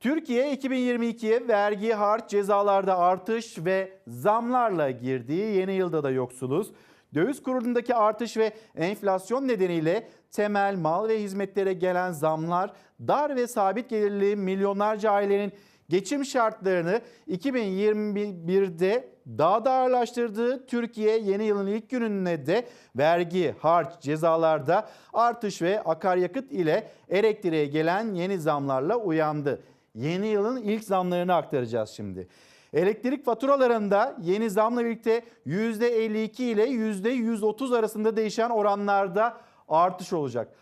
Türkiye 2022'ye vergi, harç, cezalarda artış ve zamlarla girdiği yeni yılda da yoksuluz. Döviz kurundaki artış ve enflasyon nedeniyle temel mal ve hizmetlere gelen zamlar dar ve sabit gelirli milyonlarca ailenin geçim şartlarını 2021'de daha da ağırlaştırdığı Türkiye yeni yılın ilk gününe de vergi, harç, cezalarda artış ve akaryakıt ile elektriğe gelen yeni zamlarla uyandı. Yeni yılın ilk zamlarını aktaracağız şimdi. Elektrik faturalarında yeni zamla birlikte %52 ile %130 arasında değişen oranlarda artış olacak.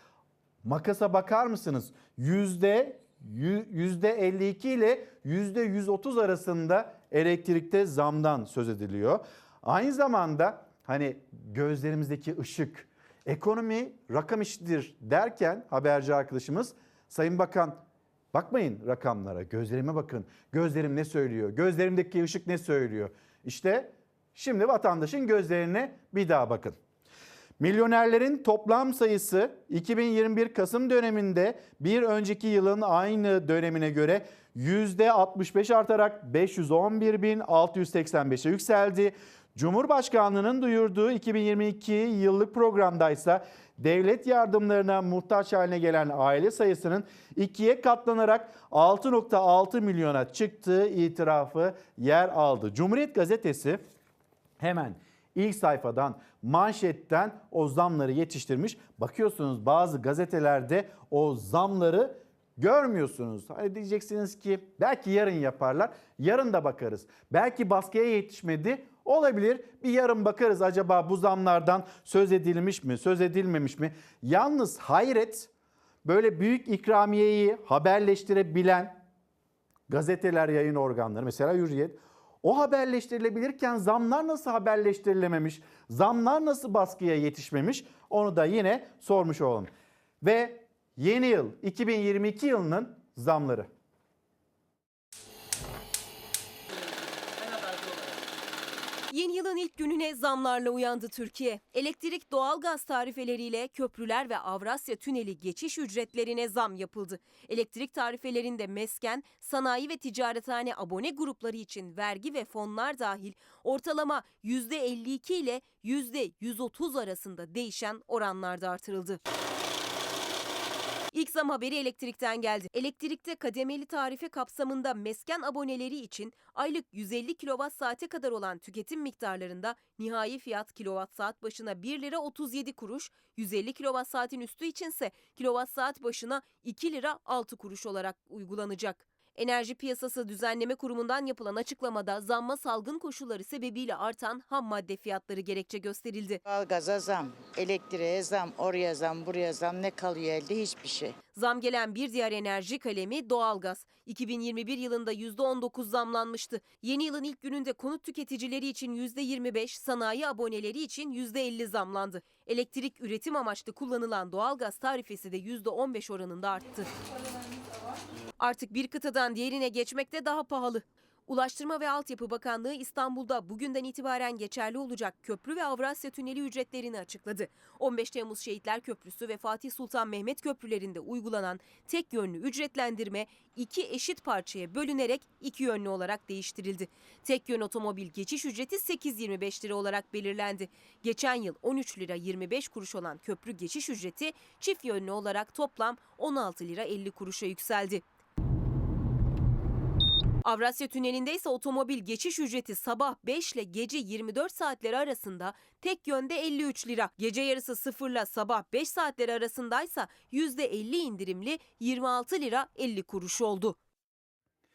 Makasa bakar mısınız? Yüzde 52 ile %130 arasında elektrikte zamdan söz ediliyor. Aynı zamanda hani gözlerimizdeki ışık, ekonomi rakam işidir derken haberci arkadaşımız Sayın Bakan bakmayın rakamlara gözlerime bakın. Gözlerim ne söylüyor? Gözlerimdeki ışık ne söylüyor? İşte şimdi vatandaşın gözlerine bir daha bakın. Milyonerlerin toplam sayısı 2021 Kasım döneminde bir önceki yılın aynı dönemine göre %65 artarak 511.685'e yükseldi. Cumhurbaşkanlığının duyurduğu 2022 yıllık programdaysa devlet yardımlarına muhtaç haline gelen aile sayısının ikiye katlanarak 6.6 milyona çıktığı itirafı yer aldı. Cumhuriyet gazetesi hemen ilk sayfadan manşetten o zamları yetiştirmiş. Bakıyorsunuz bazı gazetelerde o zamları görmüyorsunuz. Hani diyeceksiniz ki belki yarın yaparlar. Yarın da bakarız. Belki baskıya yetişmedi. Olabilir. Bir yarın bakarız acaba bu zamlardan söz edilmiş mi, söz edilmemiş mi? Yalnız hayret böyle büyük ikramiyeyi haberleştirebilen gazeteler, yayın organları mesela Hürriyet o haberleştirilebilirken zamlar nasıl haberleştirilememiş, zamlar nasıl baskıya yetişmemiş onu da yine sormuş olalım. Ve yeni yıl 2022 yılının zamları. Yeni yılın ilk gününe zamlarla uyandı Türkiye. Elektrik, doğalgaz tarifeleriyle köprüler ve Avrasya Tüneli geçiş ücretlerine zam yapıldı. Elektrik tarifelerinde mesken, sanayi ve ticarethane abone grupları için vergi ve fonlar dahil ortalama %52 ile %130 arasında değişen oranlarda artırıldı. İlk zam haberi elektrikten geldi. Elektrikte kademeli tarife kapsamında mesken aboneleri için aylık 150 kilowatt saate kadar olan tüketim miktarlarında nihai fiyat kilowatt saat başına 1 lira 37 kuruş, 150 kilowatt saatin üstü içinse kilowatt saat başına 2 lira 6 kuruş olarak uygulanacak. Enerji Piyasası Düzenleme Kurumu'ndan yapılan açıklamada zamma salgın koşulları sebebiyle artan ham madde fiyatları gerekçe gösterildi. Doğalgaza zam, elektriğe zam, oraya zam, buraya zam ne kalıyor elde hiçbir şey. Zam gelen bir diğer enerji kalemi doğalgaz. 2021 yılında %19 zamlanmıştı. Yeni yılın ilk gününde konut tüketicileri için %25, sanayi aboneleri için %50 zamlandı. Elektrik üretim amaçlı kullanılan doğalgaz tarifesi de %15 oranında arttı. Artık bir kıtadan diğerine geçmekte daha pahalı. Ulaştırma ve Altyapı Bakanlığı İstanbul'da bugünden itibaren geçerli olacak köprü ve Avrasya Tüneli ücretlerini açıkladı. 15 Temmuz Şehitler Köprüsü ve Fatih Sultan Mehmet köprülerinde uygulanan tek yönlü ücretlendirme iki eşit parçaya bölünerek iki yönlü olarak değiştirildi. Tek yön otomobil geçiş ücreti 8.25 lira olarak belirlendi. Geçen yıl 13 lira 25 kuruş olan köprü geçiş ücreti çift yönlü olarak toplam 16 lira 50 kuruşa yükseldi. Avrasya Tüneli'nde ise otomobil geçiş ücreti sabah 5 ile gece 24 saatleri arasında tek yönde 53 lira. Gece yarısı 0 ile sabah 5 saatleri arasındaysa %50 indirimli 26 lira 50 kuruş oldu.